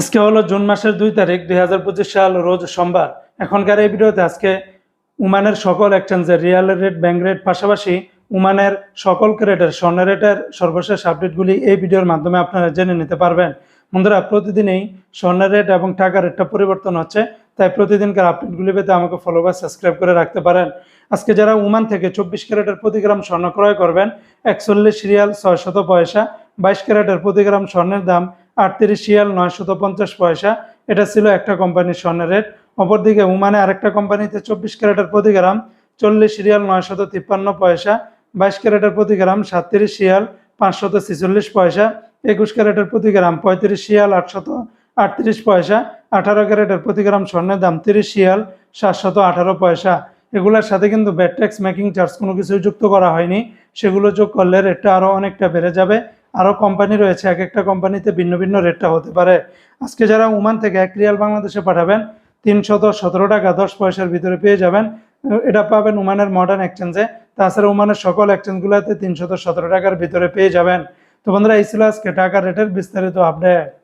আজকে হলো জুন মাসের দুই তারিখ, দুই হাজার পঁচিশ সাল, রোজ সোমবার। এখনকার এই ভিডিওতে আজকে উমানের সকল এক্সচেঞ্জের রিয়াল রেট ব্যাংক রেট পাশাপাশি উমানের সকল ক্রেটের স্বর্ণ রেটের সর্বশেষ আপডেটগুলি এই ভিডিওর মাধ্যমে আপনারা জেনে নিতে পারবেন। বন্ধুরা, প্রতিদিনই স্বর্ণের রেট এবং টাকার রেটটা পরিবর্তন হচ্ছে, তাই প্রতিদিনকার আপডেটগুলি পেতে আমাকে ফলো বা সাবস্ক্রাইব করে রাখতে পারেন। আজকে যারা উমান থেকে চব্বিশ ক্যারেটের প্রতি গ্রাম স্বর্ণ ক্রয় করবেন, একচল্লিশ রিয়াল ছয়শত পয়সা, বাইশ ক্যারেটের প্রতি গ্রাম স্বর্ণের দাম আটত্রিশ রিয়াল নয়শত পঞ্চাশ পয়সা। এটা ছিল একটা কোম্পানির স্বর্ণের রেট অপরদিকে উমানে আরেকটা কোম্পানিতে চব্বিশ ক্যারেটের প্রতি গ্রাম, চল্লিশ রিয়াল নয়শত তিপ্পান্ন পয়সা। বাইশ ক্যারেটের প্রতি গ্রাম, সাতত্রিশ রিয়াল পাঁচশত ছেচল্লিশ পয়সা। একুশ ক্যারেটের প্রতি গ্রাম, পঁয়ত্রিশ রিয়াল আটশত আটত্রিশ পয়সা। আঠারো ক্যারেটের প্রতি গ্রাম স্বর্ণের দাম তিরিশ রিয়াল সাতশত আঠারো পয়সা। এগুলোর সাথে কিন্তু ব্যাট ট্যাক্স, মেকিং চার্জ কোনো কিছুই যুক্ত করা হয়নি। সেগুলো যোগ করলে রেটটা আরও অনেকটা বেড়ে যাবে। আরও কোম্পানি রয়েছে, এক একটা কোম্পানিতে ভিন্ন ভিন্ন রেটটা হতে পারে। আজকে যারা উমান থেকে এক রিয়াল বাংলাদেশে পাঠাবেন তিনশত সতেরো টাকা, দশ পয়সার ভিতরে পেয়ে যাবেন। এটা পাবেন উমানের মডার্ন এক্সচেঞ্জে তাছাড়া উমানের সকল এক্সচেঞ্জগুলোতে তিনশত সতেরো টাকার ভিতরে পেয়ে যাবেন। তো বন্ধুরা, এই ছিল আজকে টাকা রেটের বিস্তারিত আপডেট